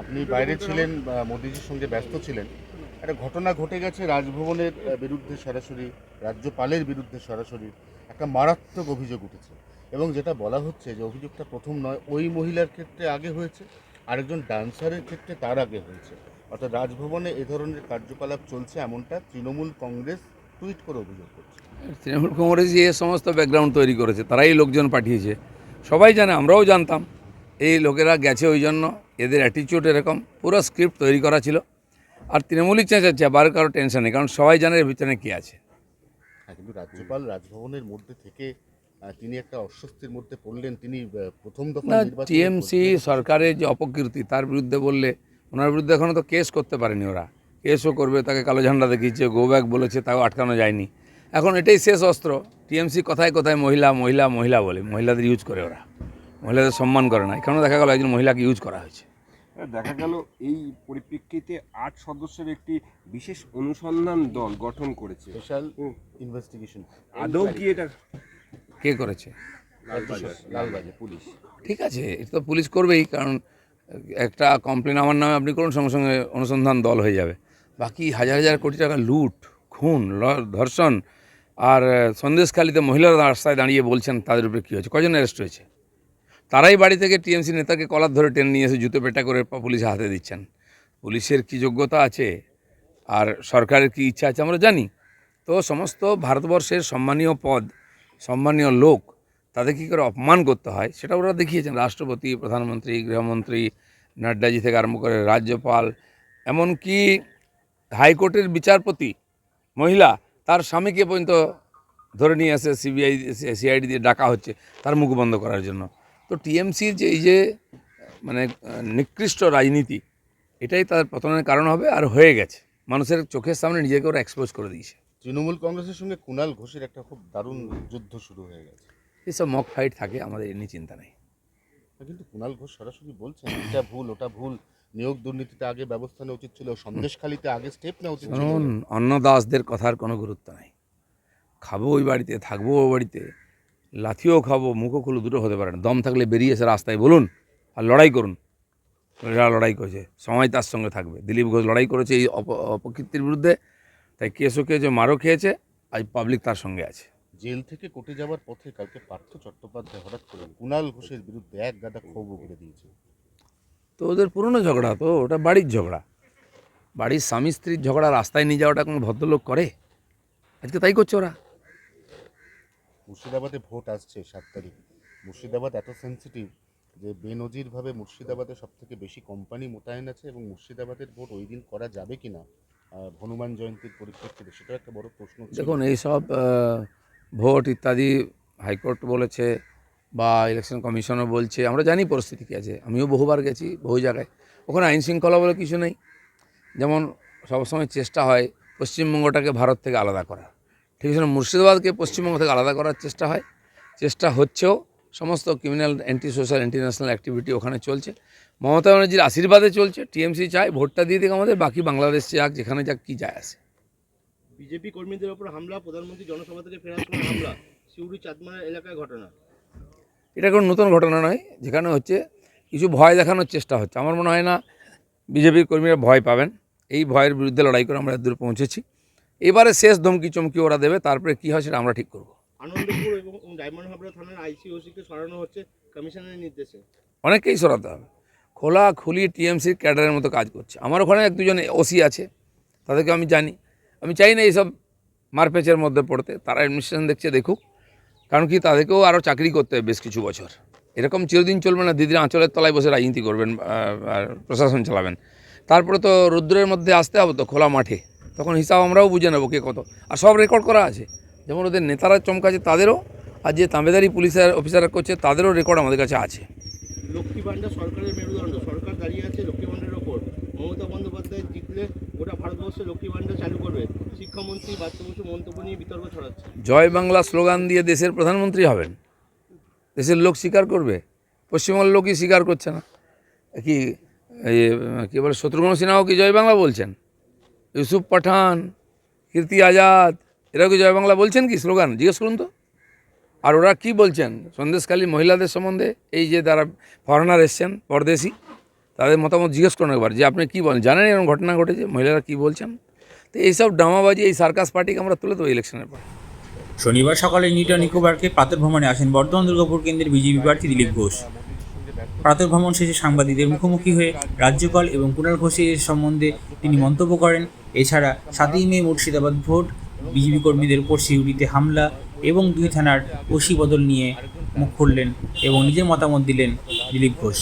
আপনি বাইরে ছিলেন বা মোদিজির সঙ্গে ব্যস্ত ছিলেন। একটা ঘটনা ঘটে গেছে রাজভবনের বিরুদ্ধে সরাসরি রাজ্যপালের বিরুদ্ধে সরাসরি একটা মারাত্মক অভিযোগ উঠেছে। এবং যেটা বলা হচ্ছে যে অভিযোগটা প্রথম নয় ওই মহিলার ক্ষেত্রে আগে হয়েছে আরেকজন ডান্সারের ক্ষেত্রে তার আগে হয়েছে। অর্থাৎ রাজভবনে এ ধরনের কার্যকলাপ চলছে এমনটা তৃণমূল কংগ্রেস টুইট করে অভিযোগ করছে। তৃণমূল কংগ্রেস এই সমস্ত ব্যাকগ্রাউন্ড তৈরি করেছে তারাই লোকজন পাঠিয়েছে। সবাই জানে আমরাও জানতাম। এই লোকেরা গেছে ওই জন্য। এদের অ্যাটিচিউড এরকম। পুরো স্ক্রিপ্ট তৈরি করা ছিল। আর তৃণমূলই চেঁচাচ্ছে বার কারও টেনশন নেই। কারণ সবাই জানে এর ভিতরে কী আছে। কিন্তু রাজ্যপাল রাজভবনের মধ্যে থেকে তিনি একটা অস্বস্তির মধ্যে পড়লেন। তিনি প্রথম দফা টিএমসি সরকারের যে অপকীর্তি তার বিরুদ্ধে বললে ওনার বিরুদ্ধে এখনও তো কেস করতে পারেনি ওরা। কেসও করবে তাকে কালো ঝান্ডা দেখিয়েছে গো ব্যাক বলেছে তাও আটকানো যায়নি। এখন এটাই শেষ অস্ত্র। টিএমসি কোথায় কোথায় মহিলা মহিলা মহিলা বলে মহিলাদের ইউজ করে ওরা। মহিলাদের সম্মান করে না এখানেও দেখা গেল একজন মহিলাকে ইউজ করা হয়েছে। দেখা গেল এই পরিপ্রেক্ষিতে আট সদস্যের একটি বিশেষ অনুসন্ধান দল গঠন করেছে। স্পেশাল ইনভেস্টিগেশন আদৌ কি এটা কে করেছে? লালবাগে পুলিশ। ঠিক আছে এটা তো পুলিশ করবেই কারণ একটা কমপ্লেন আমার নামে আপনি করুন সঙ্গে সঙ্গে অনুসন্ধান দল হয়ে যাবে। বাকি হাজার হাজার কোটি টাকা লুট খুন ধর্ষণ আর সন্দেশখালিতে মহিলারা রাস্তায় দাঁড়িয়ে বলছেন তাদের উপরে কী হয়েছে? কজন অ্যারেস্ট হয়েছে? তারাই বাড়ি থেকে টিএমসি নেতাকে কলার ধরে টেনে নিয়ে এসে জুতো পেটা করে প- পুলিশের হাতে দিচ্ছেন। পুলিশের কি যোগ্যতা আছে? আর সরকারের কি ইচ্ছা আছে আমরা জানি। তো সমস্ত ভারতবর্ষের সম্মানীয় পদ, সম্মানীয় লোক, তাদের কী করে অপমান করতে হয়? সেটা ওরা দেখিয়েছেন। রাষ্ট্রপতি, প্রধানমন্ত্রী, গৃহমন্ত্রী, নাড্ডাজি থেকে আরম্ভ করে রাজ্যপাল, এমনকি হাইকোর্টের বিচারপতি, মহিলা, তার স্বামীকে পর্যন্ত ধরে নিয়ে আসে সিবিআই সিআইডি দিয়ে ডাকা হচ্ছে, তার মুখ বন্ধ করার জন্য। তো টিএমসির যে এই যে মানে নিকৃষ্ট রাজনীতি এটাই তার পতনের কারণ হবে আর হয়ে গেছে। মানুষের চোখের সামনে নিজেকে ওরা এক্সপোজ করে দিয়েছে। তৃণমূল কংগ্রেসের সঙ্গে কুণাল ঘোষের একটা খুব দারুণ যুদ্ধ শুরু হয়ে গেছে। এসব মক ফাইট থাকে আমাদের এ নিয়ে চিন্তা নেই। কিন্তু কুণাল ঘোষ সরাসরি বলছেন এটা ভুল ওটা ভুল। নিয়োগ দুর্নীতিতে আগে ব্যবস্থা নেওয়া উচিত ছিল সন্দেশখালিতে আগে স্টেপ নেওয়া উচিত ছিল। অন্নদাসদের কথার কোনো গুরুত্ব নাই। খাব ওই বাড়িতে থাকব ওই বাড়িতে লাথিও খাব মুখও খুলো দুটো হতে পারে না। দম থাকলে বেরিয়ে এসে রাস্তায় বলুন আর লড়াই করুন। এরা লড়াই করেছে সময় তার সঙ্গে থাকবে। দিলীপ ঘোষ লড়াই করেছে এই অপ- অপকীর্তির বিরুদ্ধে তাই কেসও খেয়েছে মারও খেয়েছে আজ পাবলিক তার সঙ্গে আছে। জেল থেকে কোর্টে যাওয়ার পথে কালকে পার্থ চট্টোপাধ্যায় হঠাৎ করে কুণাল ঘোষের বিরুদ্ধে এক গাদা ক্ষোভ করে দিয়েছে। তো ওদের পুরনো ঝগড়া তো ওটা বাড়ির ঝগড়া। বাড়ির স্বামী স্ত্রীর ঝগড়া রাস্তায় নিয়ে যাওয়াটা কোনো ভদ্রলোক করে? আজকে তাই করছে ওরা? মুর্শিদাবাদে ভোট আসছে সাত তারিখ। মুর্শিদাবাদ এত সেন্সিটিভ যে বেনজিরভাবে মুর্শিদাবাদে সব থেকে বেশি কোম্পানি মোতায়েন আছে এবং মুর্শিদাবাদের ভোট ওই দিন করা যাবে কি না হনুমান জয়ন্তীর পরিপ্রেক্ষিতে সেটা একটা বড় প্রশ্ন। দেখুন, এইসব ভোট ইত্যাদি হাইকোর্ট বলেছে বা ইলেকশন কমিশনও বলছে, আমরা জানি পরিস্থিতি কী আছে। আমিও বহুবার গেছি, বহু জায়গায়। ওখানে আইন শৃঙ্খলা বলে কিছু নেই। যেমন সবসময় চেষ্টা হয় পশ্চিমবঙ্গটাকে ভারত থেকে আলাদা করার। ঠিক আছে মুর্শিদাবাদকে পশ্চিমবঙ্গ থেকে আলাদা করার চেষ্টা হয়। চেষ্টা হচ্ছেও সমস্ত criminal anti social anti national activity ওখানে চলছে। মমতা ব্যানার্জির আশীর্বাদে চলছে টিএমসি চায় ভোটটা দিয়ে দিক আমাদের বাকি বাংলাদেশ যাক যেখানে যাক কী যায় আসে। বিজেপি কর্মীদের ওপর হামলা প্রধানমন্ত্রী জনসভা থেকে ফেরার সময় হামলা সিউড়ি চাঁদমারা এলাকায় ঘটনা। এটা কোনো নতুন ঘটনা নয় যেখানে হচ্ছে কিছু ভয় দেখানোর চেষ্টা হচ্ছে। আমার মনে হয় না বিজেপির কর্মীরা ভয় পাবেন। এই ভয়ের বিরুদ্ধে লড়াই করে আমরা দূর পৌঁছেছি। এবারে শেষ ধমকি চমকি ওরা দেবে তারপরে কী হয় সেটা আমরা ঠিক করব। আনন্দপুর এবং ডায়মন্ড হাবড়া থানার আইসিওসিকে সরানো হচ্ছে কমিশনের নির্দেশে। অনেককেই সরাতে হবে। খোলা খুলি টিএমসির ক্যাডারের মতো কাজ করছে। আমার ওখানে এক দুজন ওসি আছে তাদেরকে আমি জানি। আমি চাই না এইসব মারপেচের মধ্যে পড়তে তারা অ্যাডমিনিস্ট্রেশন দেখছে দেখুক। কারণ কি তাদেরকেও আরও চাকরি করতে হবে বেশ কিছু বছর। এরকম চিরদিন চলবে না দিদির আঁচলের তলায় বসে রাজনীতি করবেন আর প্রশাসন চালাবেন। তারপরে তো রৌদ্রের মধ্যে আসতে হবে তো খোলা মাঠে। তখন হিসাব আমরাও বুঝে নেব কে কত। আর সব রেকর্ড করা আছে। যেমন ওদের নেতারা চমকাছে তাদেরও আর যে তাঁবেদারি পুলিশের অফিসাররা করছে তাদেরও রেকর্ড আমাদের কাছে আছে। লক্ষ্মী ভাণ্ডার সরকারের মেরুদণ্ড সরকার দাঁড়িয়ে আছে লক্ষ্মী ভাণ্ডারের ওপর। মমতা বন্দ্যোপাধ্যায় জিতলে গোটা ভারতবর্ষে লক্ষ্মী ভাণ্ডার চালু করবে। শিক্ষামন্ত্রী বাচ্চা মন্তব্য নিয়ে বিতর্ক ছড়াচ্ছে। জয় বাংলা স্লোগান দিয়ে দেশের প্রধানমন্ত্রী হবেন। দেশের লোক স্বীকার করবে। পশ্চিমবঙ্গের লোকই স্বীকার করছে না। কি এই কী বলে শত্রুঘ্ন সিনহাও কি জয় বাংলা বলছেন? ইউসুফ পাঠান, কীর্তি আজাদ, এরা কি জয় বাংলা বলছেন কি স্লোগান? জিজ্ঞেস করুন তো। আর ওরা কি বলছেন? সন্দেশখালী মহিলাদের সম্বন্ধে? এই যে তারা ফরেনার এসছেন, পরদেশি, তাদের মতামত জিজ্ঞেস করুন একবার, যে আপনি কী বলেন? জানেন এরকম ঘটনা ঘটেছে? মহিলারা কী বলছেন? তো এইসব ড্রামাবাজি এই সার্কাস পার্টিকে আমরা তুলে দেবো ইলেকশনের পর। শনিবার সকালে নিউটন নিকোবরকে প্রাতর্ভ্রমণে আসেন বর্ধমান দুর্গাপুর কেন্দ্রের বিজেপি প্রার্থী দিলীপ ঘোষ। প্রাতর্ভ্রমণ শেষে সাংবাদিকদের মুখোমুখি হয়ে রাজ্যপাল এবং কুণাল ঘোষের সম্বন্ধে তিনি মন্তব্য করেন। এছাড়া সাতই মে মুর্শিদাবাদ ভোট, বিজেপি কর্মীদের উপর সিউড়িতে হামলা এবং দুই থানার ওসি বদল নিয়ে মুখ খুললেন এবং নিজের মতামত দিলেন দিলীপ ঘোষ।